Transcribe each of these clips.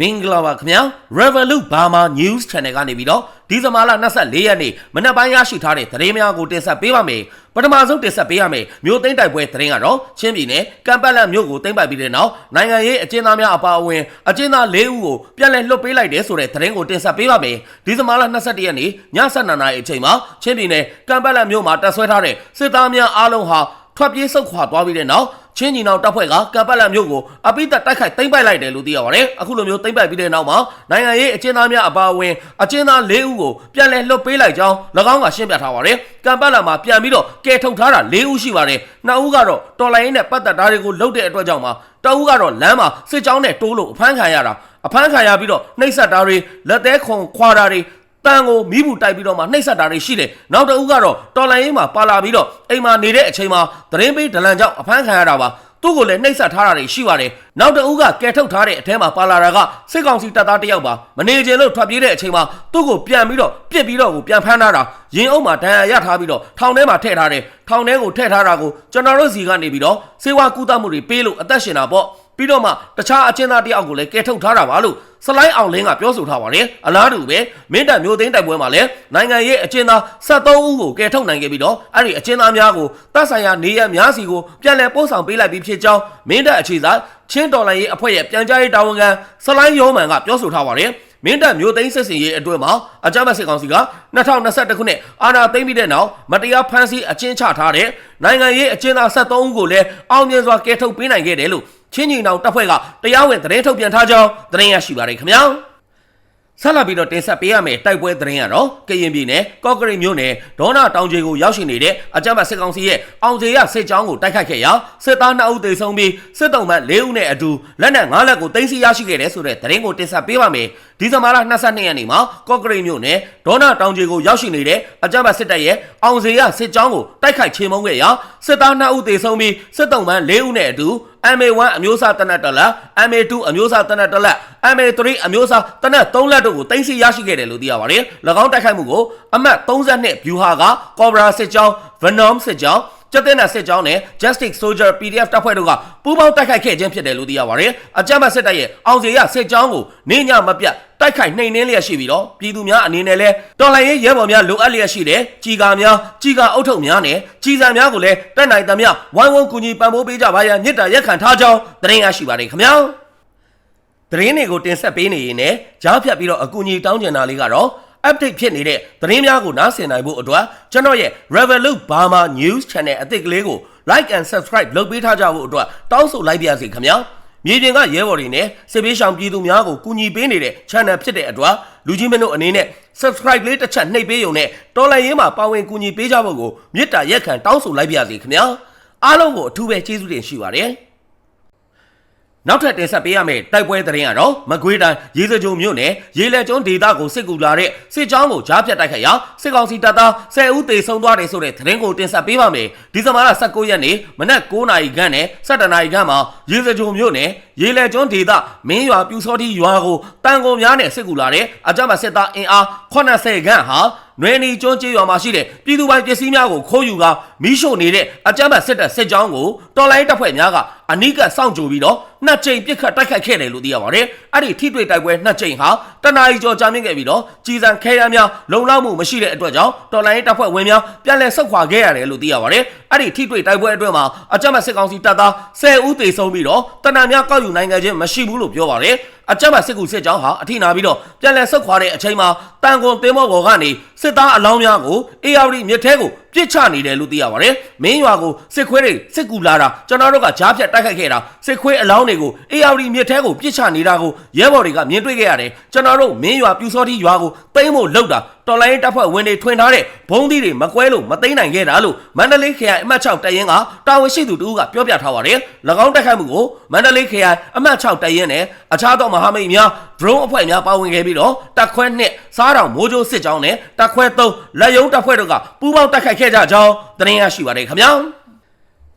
မင်္ဂလာပါခင်ဗျာ Revolut Burma News Channel ကနေပြီးတော့ဒီဇင်ဘာလ24ရက်နေ့မနက်ပိုင်းရရှိထားတဲ့သတင်းများကိုတင်ဆက်ပေးပါမယ်ပထမဆုံးတင်ဆက်ပေးရမယ်မြို့သိမ်းတိုက်ပွဲသတင်းကတော့ချင်းပြည်နယ်ကမ်ပတ်လန်မြို့ကိုသိမ်းပိုက်ပြီးတဲ့နောက်နိုင်ငံရေးအကျဉ်းသားများအပါအဝင်အကျဉ်းသား၄ဦးကိုပြန်လည်လွှတ်ပေးလိုက်တယ်ဆိုတဲ့သတင်းကိုတင်ဆက်ပေးပါမယ်ဒီဇင်ဘာလ22ရက်နေ့ည7:00နာရီအချိန်မှာချင်းပြည်နယ်ကမ်ပတ်လန်မြို့မှာတပ်ဆွဲထားတဲ့စစ်သားများအားလုံးဟာထွက်ပြေးဆုတ်ခွာသွားပြီးတဲ့နောက် ချင်းညီနောင်တပ်ဖွဲ့ကကပ်ပတ်လန်မြို့ကိုအပိသက်တိုက်ခိုက်သိမ်းပိုက်လိုက်တယ်လို့သိရပါတယ်။အခုလိုမျိုးသိမ်းပိုက်ပြီးတဲ့နောက်မှာနိုင်ငံရေးအကျဉ်းသားများအပါအဝင်အကျဉ်းသား၄ဦးကိုပြန်လည်လွှတ်ပေးလိုက်ကြောင်း၎င်းကရှင်းပြထားပါတယ်။ကပ်ပတ်လန်မှာပြန်ပြီးတော့ကဲထုတ်ထားတာ၄ဦးရှိပါတယ်။နှစ်ဦးကတော့တော်လိုင်းနဲ့ပတ်သက်တာတွေကိုလုပ်တဲ့အတွက်ကြောင့်မှာတဦးကတော့လမ်းမှာစစ်ကြောင်းနဲ့တိုးလို့အဖမ်းခံရတာအဖမ်းခံရပြီးတော့နှိပ်စက်တာတွေလက်သေးခွန်ခွာတာတွေ တန်ကိုမိဘူးတိုက်ပြီးတော့မှနှိပ်စက်တာတွေရှိတယ်နောက်တစ်ဦးကတော့တော်လန်ရေးမှာပါလာပြီးတော့အိမ်မှာနေတဲ့အချိန်မှာသတင်းပေးဒလန်ကြောင့်အဖမ်းခံရတာပါသူ့ကိုလည်းနှိပ်စက်ထားတာတွေရှိပါတယ်နောက်တစ်ဦးကကဲထုတ်ထားတဲ့အထဲမှာပါလာတာကစစ်ကောင်စီတပ်သားတစ်ယောက်ပါမနေခြင်းလို့ထွက်ပြေးတဲ့အချိန်မှာသူ့ကိုပြန်ပြီးတော့ပြစ်ပြီးတော့ကိုပြန်ဖမ်းထားတာရင်အုပ်မှာဒဏ်ရာရထားပြီးတော့ထောင်ထဲမှာထည့်ထားတယ်ထောင်ထဲကိုထည့်ထားတာကိုကျွန်တော်တို့စီကနေပြီးတော့စေဝါကူတမှုတွေပေးလို့အသက်ရှင်တာပေါ့ပြီးတော့မှတခြားအကျဉ်းသားတယောက်ကိုလည်းကဲထုတ်ထားတာပါလို့ စလိုင်းအောင်လင်းကပြောဆိုထားပါတယ်အလားတူပဲမင်းတပ်မျိုးသိန်းတိုက်ပွဲမှာလည်းနိုင်ငံရေးအကျဉ်းသား73ဦးကိုကဲထုတ်နိုင်ခဲ့ပြီးတော့အဲ့ဒီအကျဉ်းသားများကိုတပ်ဆိုင်ရာနေရများစီကိုပြန်လည်ပို့ဆောင်ပေးလိုက်ပြီးဖြစ်ကြောင်းမင်းတပ်အခြေစားချင်းတော်လိုင်းရေးအဖွဲ့ရဲ့ပြန်ကြားရေးတာဝန်ခံစလိုင်းယောမန်ကပြောဆိုထားပါတယ်မင်းတပ်မျိုးသိန်းစစ်စင်ရေးအတွင်းမှာအကြမ်းဖက်စစ်ကောင်စီက2021ခုနှစ်အာဏာသိမ်းပြီးတဲ့နောက်မတရားဖမ်းဆီးအကျဉ်းချထားတဲ့နိုင်ငံရေးအကျဉ်းသား73ဦးကိုလည်းအောင်မြင်စွာကယ်ထုတ်ပေးနိုင်ခဲ့တယ်လို့ ချင်းညီနောင်တပ်ဖွဲ့ကတရားဝင်သတင်းထုတ်ပြန်ထားကြောင်းသတင်းရရှိပါတယ်ခင်ဗျာဆက်လက်ပြီးတော့တင်ဆက်ပေးရမယ့်တိုက်ပွဲသတင်းကတော့ကရင်ပြည်နယ်ကော့ကရိတ်မြို့နယ်ဒေါနာတောင်ကျေကိုရောက်ရှိနေတဲ့အကြမ်းဖက်စစ်ကောင်စီရဲ့အောင်ကျေရစစ်ကြောင်းကိုတိုက်ခိုက်ခဲ့ရာစစ်သား2ဦးသေဆုံးပြီးစစ်တုံးမှ4ဦးနဲ့အတူလက်နက်5လက်ကိုတင်စီရရှိခဲ့တဲ့ဆိုတဲ့သတင်းကိုတင်ဆက်ပေးပါမယ်ဒီဇင်ဘာလ22ရက်နေ့မှာကော့ကရိတ်မြို့နယ်ဒေါနာတောင်ကျေကိုရောက်ရှိနေတဲ့အကြမ်းဖက်စစ်တပ်ရဲ့အောင်ကျေရစစ်ကြောင်းကိုတိုက်ခိုက်ချေမှုန်းခဲ့ရာစစ်သား2ဦးသေဆုံးပြီးစစ်တုံးမှ4ဦးနဲ့အတူ MA1 အမျိုးအစားတနက်တလက် MA2 အမျိုးအစားတနက်တလက် MA3 အမျိုးအစားတနက်3လက်တို့ကိုတင်စီရရှိခဲ့တယ်လို့သိရပါတယ်။၎င်းတိုက်ခိုက်မှုကိုအမှတ်32 view ဟာက Cobra စစ်ကြောင်း Venom စစ်ကြောင်းကျတဲ့နဲ့စစ်ကြောင်းနဲ့ Justice Soldier PDF တပ်ဖွဲ့တို့ကပူးပေါင်းတိုက်ခိုက်ခဲ့ခြင်းဖြစ်တယ်လို့သိရပါတယ်။အကြမ်းဖက်စစ်တပ်ရဲ့အောင်စီရစစ်ကြောင်းကိုနေညမပြတ် တိုက်ခိုက်နှိမ်နင်းလျက်ရှိပြီးတော့ပြည်သူများအနေနဲ့လဲတော်လှန်ရေးရဲဘော်များလိုအပ်လျက်ရှိတယ်။ကြီးကာများကြီးကာအုပ်ထုပ်များနဲ့ကြီးစံများကိုလည်းတက်နိုင်သမျှဝိုင်းဝန်းကူညီပံ့ပိုးပေးကြပါရန်မြစ်တာရက်ခံထားကြောင်းသတင်းရရှိပါတယ်ခင်ဗျာ။သတင်းတွေကိုတင်ဆက်ပေးနေရင်လည်းကြားဖြတ်ပြီးတော့အကူအညီတောင်းကျင်တာလေးကတော့ update ဖြစ်နေတဲ့သတင်းများကိုနားဆင်နိုင်ဖို့အတွက်ကျွန်တော်ရဲ့ Revolut Burma News Channel အသစ်ကလေးကို like and subscribe လုပ်ပေးထားကြဖို့အတွက်တောင်းဆိုလိုက်ပါရစေခင်ဗျာ မြေပြင်ကရဲဘော်တွေနဲ့စစ်ပေးရှောင်ပြည်သူများကိုကူညီပေးနေတဲ့ channel ဖြစ်တဲ့အတွက်လူကြီးမင်းတို့အနေနဲ့ subscribe လေးတစ်ချက်နှိပ်ပေးရုံနဲ့တော်လိုင်းရေးမှာပါဝင်ကူညီပေးကြဖို့ကိုမေတ္တာရက်ခံတောင်းဆိုလိုက်ပါရစေခင်ဗျာအားလုံးကိုအထူးပဲကျေးဇူးတင်ရှိပါတယ် နောက်ထပ်တင်ဆက်ပေးရမယ့်တိုက်ပွဲသတင်းကတော့မကွေးတိုင်းရေစကြိုမြို့နယ်ရေလက်ကျွန်းဒေသကိုစစ်ကူလာတဲ့စစ်ကြောင်းကိုကြားဖြတ်တိုက်ခိုက်ရာစစ်ကောင်စီတပ်သား10ဦးသေဆုံးသွားတယ်ဆိုတဲ့သတင်းကိုတင်ဆက်ပေးပါမယ်။ဒီဇင်ဘာလ19ရက်နေ့မနက်9:00နာရီခန့်နဲ့17:00နာရီခန့်မှာရေစကြိုမြို့နယ်ရေလက်ကျွန်းဒေသမင်းရွာပြူစောတိရွာကိုတန်ကုန်များနဲ့စစ်ကူလာတဲ့အကြမ်းဖက်စစ်သားအင်အား80ခန့်ဟာနွေနီကျွန်းကျေးရွာမှာရှိတဲ့ပြည်သူပိုင်ပစ္စည်းများကိုခိုးယူကာမီးရှို့နေတဲ့အကြမ်းဖက်စစ်တပ်စစ်ကြောင်းကိုတော်လိုင်းတပ်ဖွဲ့များကအနိကစောင့်ကြိုပြီးတော့နှစ်ကြိမ်ပစ်ခတ်တိုက်ခိုက်ခဲ့တယ်လို့သိရပါတယ်။အဲ့ဒီထိတွေ့တိုက်ပွဲနှစ်ကြိမ်ဟာ တနအီကျော်ကြာမြင့်ခဲ့ပြီးတော့ကြီးစံခဲရမ်းများလုံလောက်မှုမရှိတဲ့အတွက်ကြောင့်တော်လိုင်းတပ်ဖွဲ့ဝင်များပြန်လည်ဆုတ်ခွာခဲ့ရတယ်လို့သိရပါတယ်။အဲ့ဒီထိတွေ့တိုက်ပွဲအတွင်းမှာအကြမ်းဖက်စစ်ကောင်စီတပ်သား10ဦးသေဆုံးပြီးတော့တနအများကောက်ယူနိုင်ခဲ့ခြင်းမရှိဘူးလို့ပြောပါတယ်။ အကြမ်းဖက်စစ်ကူစစ်ကြောင်းဟာအထိနာပြီးတော့ပြန်လည်ဆုတ်ခွာတဲ့အချိန်မှာတန်ကွန်တင်းမောဘော်ကနေစစ်သားအလောင်းများကိုအေယာဝတီမြစ်ထဲကိုပြစ်ချနေတယ်လို့သိရပါတယ်။မင်းရွာကိုစစ်ခွေးတွေစစ်ကူလာတာကျွန်တော်တို့ကကြားဖြတ်တိုက်ခိုက်ခဲ့တာစစ်ခွေးအလောင်းတွေကိုအေယာဝတီမြစ်ထဲကိုပြစ်ချနေတာကိုရဲဘော်တွေကမြင်တွေ့ခဲ့ရတယ်။ကျွန်တော်တို့မင်းရွာပြူစောတိရွာကိုသိမ်းဖို့လှုပ်တာတော်လိုင်းတပ်ဖွဲ့ဝင်တွေထွင်ထားတဲ့ဘုံသီးတွေမကွဲလို့မသိမ်းနိုင်ခဲ့တာလို့မန္တလေးခရိုင်အမှတ်6တပ်ရင်းကတာဝန်ရှိသူတူကပြောပြထားပါတယ်။၎င်းတိုက်ခိုက်မှုကိုမန္တလေးခရိုင်အမှတ်6တပ်ရင်းနဲ့အခြားသောမဟာမိတ်များ drone အဖွဲ့များပါဝင်ခဲ့ပြီးတော့တပ်ခွဲ2စားတောင်မိုးကြိုးစစ်ကြောင်းနဲ့တပ်ခွဲ3လက်ယုံတပ်ဖွဲ့တို့ကပူးပေါင်းတိုက်ခိုက်ခဲ့ကြကြောင်းသတင်းရရှိပါတယ်ခင်ဗျာ။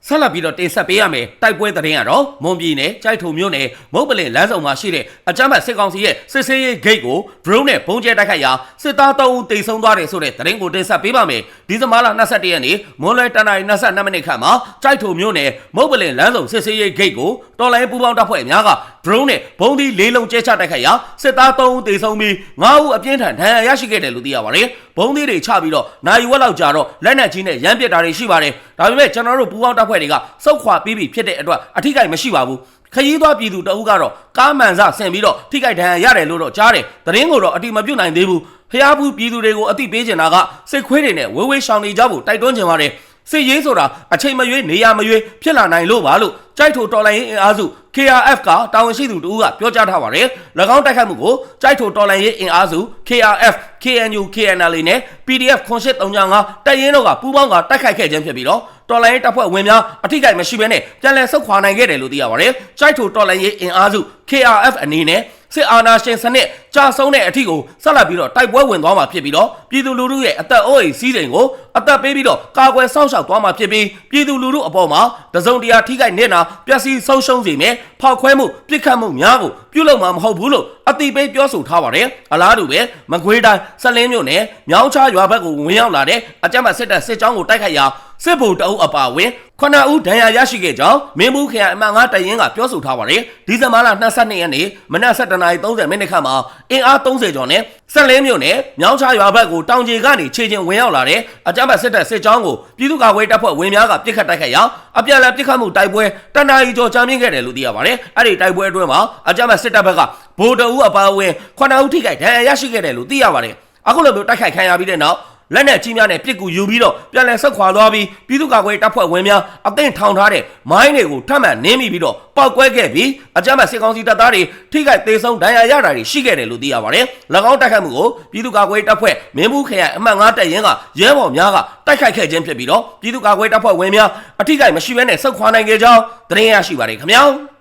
ဆက်လက်ပြီးတော့တင်ဆက်ပေးရမယ်တိုက်ပွဲသတင်းကတော့မွန်ပြည်နယ်ကြိုက်ထုံမြို့နယ်မုတ်ပလင်လမ်းဆောင်မှာရှိတဲ့အကြမ်းဖက်စစ်ကောင်စီရဲ့စစ်ဆေးရေးဂိတ်ကို drone နဲ့ပုံကျဲတိုက်ခိုက်ရာစစ်သား3ဦးတိတ်ဆုံးသွားတယ်ဆိုတဲ့သတင်းကိုတင်ဆက်ပေးပါမယ်ဒီဇင်ဘာလ22ရက်နေ့မွန်လွဲတနင်္လာရီ22မိနစ်ခန့်မှာကြိုက်ထုံမြို့နယ်မုတ်ပလင်လမ်းဆောင်စစ်ဆေးရေးဂိတ်ကိုတော်လိုင်းပူပေါင်းတပ်ဖွဲ့များက drone နဲ့ဘုံဒီလေးလုံးကျဲချတိုက်ခိုက်ရာစစ်သား3ဦးတိတ်ဆုံးပြီး9ဦးအပြင်းထန်ဒဏ်ရာရရှိခဲ့တယ်လို့သိရပါတယ် ဘုံဒီတွေချပြီးတော့နိုင်ဝက်လောက်ကြာတော့လက်နက်ကြီးနဲ့ရမ်းပစ်တာတွေရှိပါတယ်ဒါပေမဲ့ကျွန်တော်တို့ပူပေါင်းတပ်ဖွဲ့တွေကစုတ်ခွာပြီးပြီဖြစ်တဲ့အတွက်အထိကိမရှိပါဘူးခရီးသွားပြည်သူတအုပ်ကတော့ကားမှန်စဆင်ပြီးတော့ထိခိုက်ဒဏ်ရာရတယ်လို့တော့ကြားတယ်သတင်းကိုတော့အတိမပြုတ်နိုင်သေးဘူးဖျားဘူးပြည်သူတွေကိုအသိပေးချင်တာကစိတ်ခွေးတွေနဲ့ဝေးဝေးရှောင်နေကြဖို့တိုက်တွန်းချင်ပါတယ် စစ်ရေးဆိုတာအချိန်မရွေးနေရာမရွေးဖြစ်လာနိုင်လို့ပါလို့ကြိုက်ထိုတော်လိုင်းရေးအင်အားစု KRF ကတာဝန်ရှိသူတို့ကပြောကြားထားပါတယ်။၎င်းတိုက်ခိုက်မှုကိုကြိုက်ထိုတော်လိုင်းရေးအင်အားစု KRF KNU KNL နဲ့ PDF 8335တိုက်ရင်တို့ကပူးပေါင်းကတိုက်ခိုက်ခဲ့ခြင်းဖြစ်ပြီးတော့တော်လိုင်းရေးတပ်ဖွဲ့ဝင်များအထိကိမရှိဘဲနဲ့ပြန်လည်ဆုတ်ခွာနိုင်ခဲ့တယ်လို့သိရပါတယ်။ကြိုက်ထိုတော်လိုင်းရေးအင်အားစု KRF အနေနဲ့စစ်အာဏာရှင်စနစ် ကြာဆုံးတဲ့အထိကိုဆက်လက်ပြီးတော့တိုက်ပွဲဝင်သွားမှာဖြစ်ပြီးတော့ပြည်သူလူထုရဲ့အသက်အိုးအိမ်စီးစိမ်ကိုအသက်ပေးပြီးတော့ကာကွယ်စောင့်ရှောက်သွားမှာဖြစ်ပြီးပြည်သူလူထုအပေါ်မှာတစုံတရာထိခိုက်နေတာပျက်စီးဆုံးရှုံးစေမယ်ဖောက်ခွဲမှုပြစ်ခတ်မှုများကိုပြုလုပ်မှာမဟုတ်ဘူးလို့အတိပေးပြောဆိုထားပါတယ်အလားတူပဲမကွေးတိုင်းဆက်လင်းမြို့နယ်မြောင်းချရွာဘက်ကိုဝင်ရောက်လာတဲ့အကြမ်းဖက်စစ်တပ်စစ်ကြောင်းကိုတိုက်ခိုက်ရာစစ်ဗိုလ်တအုပ်အပါအဝင်ခုနှစ်ဦးဒဏ်ရာရရှိခဲ့ကြောင်းမင်းဘူးခရိုင်အမှန်ငါတရင်ကပြောဆိုထားပါတယ်ဒီဇင်ဘာလ22ရက်နေ့မနက်7:30မိနစ်ခန့်မှာအင်အား30ကျော်နဲ့ဆက်လင်းမြို့နယ်မြောင်းချရွာဘက်ကိုတောင်ကြီးကနေခြေချင်းဝင်ရောက်လာတဲ့အကြမ်းဖက်စစ်တပ်စစ်ကြောင်းကိုပြည်သူ့ကာကွယ်တပ်ဖွဲ့ဝင်များကပစ်ခတ်တိုက်ခိုက်ရာအပြန်အလှန်ပစ်ခတ်မှုတိုက်ပွဲတနအီကျော်ကြာမြင့်ခဲ့တယ်လို့သိရပါတယ်အဲ့ဒီတိုက်ပွဲအတွင်းမှာအကြမ်းဖက်စစ်တပ်ဘက်ကဗိုလ်တအုပ်အပါအဝင်ခုနှစ်ဦးထိခိုက်ဒဏ်ရာရရှိခဲ့တယ်လို့သိရပါတယ်အခုလိုမျိုးတိုက်ခိုက်ခံရပြီးတဲ့နောက် လက်နက်ကြီးများနဲ့ပြစ်ကူယူပြီးတော့ပြန်လည်ဆက်ခွာသွားပြီးပြည်သူ့ကာကွယ်တပ်ဖွဲ့ဝင်များအသင့်ထောင်ထားတဲ့မိုင်းတွေကိုထပ်မံနင်းမိပြီးတော့ပောက်ကွဲခဲ့ပြီးအကြမ်းဖက်စစ်ကောင်စီတပ်သားတွေထိခိုက်သေးဆုံးဒဏ်ရာရတာတွေရှိခဲ့တယ်လို့သိရပါတယ်။၎င်းတိုက်ခိုက်မှုကိုပြည်သူ့ကာကွယ်တပ်ဖွဲ့မင်းဘူးခရိုင်အမှတ်9တပ်ရင်းကရဲဘော်များကတိုက်ခိုက်ခဲ့ခြင်းဖြစ်ပြီးတော့ပြည်သူ့ကာကွယ်တပ်ဖွဲ့ဝင်များအထိခိုက်မရှိဘဲနဲ့ဆုတ်ခွာနိုင်ခဲ့ကြောင်းသတင်းရရှိပါတယ်ခင်ဗျာ။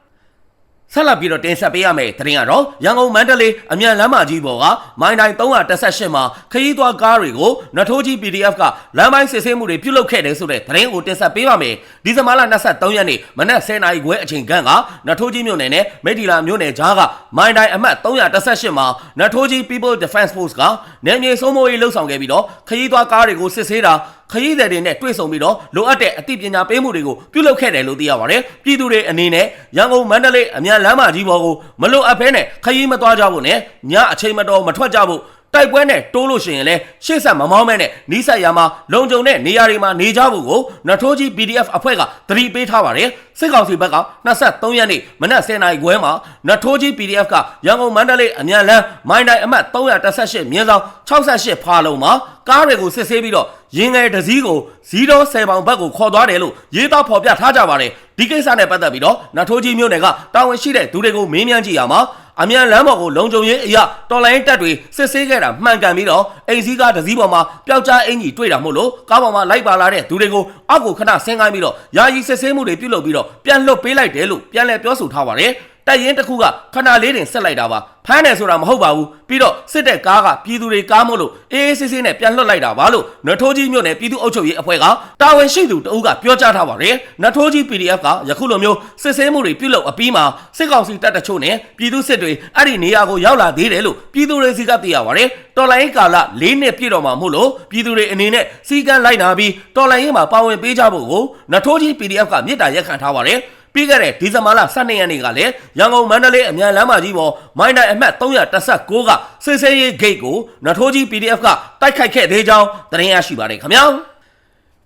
ဆက်လက်ပြီးတော့တင်ဆက်ပေးရမယ့်သတင်းကတော့ရန်ကုန်မန္တလေးအမြန်လမ်းမကြီးပေါ်ကမိုင်းတိုင်း318မှာခရီးသွားကားတွေကိုနထိုးကြီး PDF ကလမ်းပိုင်းစစ်ဆေးမှုတွေပြုလုပ်ခဲ့တယ်ဆိုတဲ့သတင်းကိုတင်ဆက်ပေးပါမယ်။ဒီဇင်ဘာလ23ရက်နေ့မနက်10:00နာရီခွဲအချိန်ခန့်ကနထိုးကြီးမြို့နယ်နဲ့မိထီလာမြို့နယ်ကြားကမိုင်းတိုင်းအမှတ်318မှာနထိုးကြီး People Defense Force ကနယ်မြေစိုးမိုးရေးလှုပ်ဆောင်ခဲ့ပြီးတော့ခရီးသွားကားတွေကိုစစ်ဆေးတာ ခရီးသည်တွေနဲ့တွေ့ဆုံပြီးတော့လိုအပ်တဲ့အသိပညာပေးမှုတွေကိုပြုလုပ်ခဲ့တယ်လို့သိရပါတယ်။ပြည်သူတွေအနေနဲ့ရန်ကုန်မန္တလေးအမြန်လမ်းမကြီးပေါ်ကိုမလိုအပ်ဘဲနဲ့ခရီးမသွားကြဖို့နဲ့ညအချိန်မတော်မထွက်ကြဖို့တိုက်ပွဲနဲ့တိုးလို့ရှိရင်လည်းရှေ့ဆက်မမောင်းမဲနဲ့နီးစပ်ရမှာလုံခြုံတဲ့နေရာတွေမှာနေကြဖို့ကိုနထိုးကြီး PDF အဖွဲ့ကသတိပေးထားပါတယ်စစ်ကောင်စီဘက်က23ရက်နေ့မနက်10:00နာရီခွဲမှာနထိုးကြီး PDF ကရန်ကုန်မန္တလေးအမြန်လမ်းမိုင်းတိုင်းအမှတ်318မြင်းဆောင်68ဖာလုံမှာကားတွေကိုစစ်ဆေးပြီးတော့ ရင်ငယ်တစည်းကို010ပေါင်ဘက်ကိုခေါ်သွားတယ်လို့ရေးသားဖော်ပြထားကြပါတယ်ဒီကိစ္စနဲ့ပတ်သက်ပြီးတော့နထိုးကြီးမြို့နယ်ကတာဝန်ရှိတဲ့သူတွေကိုမေးမြန်းကြည့်ရမှာအမြန်လမ်းပေါ်ကိုလုံခြုံရေးအရာတော်လိုင်းတက်တွေစစ်ဆေးခဲ့တာမှန်ကန်ပြီးတော့အိမ်စည်းကားတစည်းပေါ်မှာပျောက်ကြားအင်ကြီးတွေ့တာမို့လို့ကားပေါ်မှာလိုက်ပါလာတဲ့သူတွေကိုအောက်ကိုခဏဆင်းခိုင်းပြီးတော့ယာယီစစ်ဆေးမှုတွေပြုလုပ်ပြီးတော့ပြန်လွတ်ပေးလိုက်တယ်လို့ပြန်လည်ပြောဆိုထားပါတယ် တိုက်ရင်တစ်ခုကခဏလေးတင်ဆက်လိုက်တာပါဖမ်းတယ်ဆိုတာမဟုတ်ပါဘူးပြီးတော့စစ်တဲ့ကားကပြည်သူတွေကားမို့လို့အေးအေးဆေးဆေးနဲ့ပြန်လွှတ်လိုက်တာပါလို့နထိုးကြီးမြို့နယ်ပြည်သူ့အုပ်ချုပ်ရေးအဖွဲ့ကတာဝန်ရှိသူတအုပ်ကပြောကြားထားပါတယ်နထိုးကြီး PDF ကယခုလိုမျိုးစစ်ဆေးမှုတွေပြုလုပ်အပြီးမှာစစ်ကောင်စီတပ်တချို့နဲ့ပြည်သူစစ်တွေအဲ့ဒီနေရာကိုရောက်လာသေးတယ်လို့ပြည်သူတွေစီကသိရပါတယ်တော်လိုင်းကာလ၄နှစ်ပြည့်တော်မှာမို့လို့ပြည်သူတွေအနေနဲ့စီကံလိုက်နာပြီးတော်လိုင်းရေးမှာပါဝင်ပေးကြဖို့ကိုနထိုးကြီး PDF ကမြစ်တာရက်ခံထားပါတယ် ပြီးခဲ့တဲ့ဒီဇင်ဘာလ12ရက်နေ့ကလည်းရန်ကုန်မန္တလေးအမြန်လမ်းမကြီးပေါ်မိုင်းနိုင်အမှတ်316ကစစ်ဆေးရေးဂိတ်ကိုနထိုးကြီး PDF ကတိုက်ခိုက်ခဲ့သေးကြောင်းသတင်းရရှိပါတယ်ခင်ဗျာ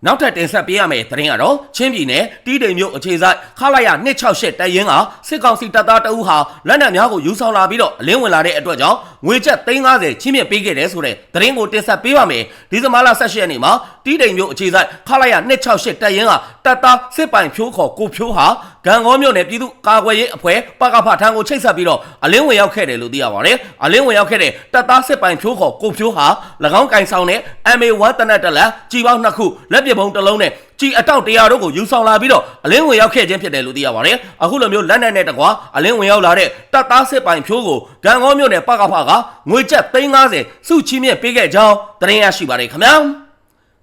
နောက်ထပ်တင်ဆက်ပေးရမယ့်သတင်းကတော့ချင်းပြည်နယ်တီးတိမ်မြို့အခြေဆိုင်ခလာရ268တပ်ရင်းကစစ်ကောင်စီတပ်သားတအုပ်ဟာလက်နက်များကိုယူဆောင်လာပြီးတော့အလင်းဝင်လာတဲ့အတွက်ကြောင့်ငွေကျပ်350ချင်းမြင့်ပေးခဲ့တယ်ဆိုတဲ့သတင်းကိုတင်ဆက်ပေးပါမယ်ဒီဇင်ဘာလ18ရက်နေ့မှာတီးတိမ်မြို့အခြေဆိုင်ခလာရ268တပ်ရင်းကတပ်သားစစ်ပိုင်ဖြိုးခေါ်ကိုဖြိုးဟာဂံကောမြို့နယ်ပြည်သူ့ကာကွယ်ရေးအဖွဲ့ပကဖထံကိုချိတ်ဆက်ပြီးတော့အလင်းဝင်ရောက်ခဲ့တယ်လို့သိရပါတယ်အလင်းဝင်ရောက်ခဲ့တဲ့တပ်သားစစ်ပိုင်ဖြိုးခေါ်ကိုဖြိုးဟာ၎င်းကင်ဆောင်တဲ့ MA1 တနက်တလက်ကြီးပေါင်းနှစ်ခုလက်ပစ်ပုံးတစ်လုံးနဲ့ကြီးအတောက်တရားတို့ကိုယူဆောင်လာပြီးတော့အလင်းဝင်ရောက်ခဲ့ခြင်းဖြစ်တယ်လို့သိရပါတယ်အခုလိုမျိုးလက်နက်နဲ့တကွာအလင်းဝင်ရောက်လာတဲ့တပ်သားစစ်ပိုင်ဖြိုးကိုဂံကောမြို့နယ်ပကဖကငွေကျပ်350စုချီးမြှင့်ပေးခဲ့ကြောင်းသတင်းရရှိပါတယ်ခင်ဗျာ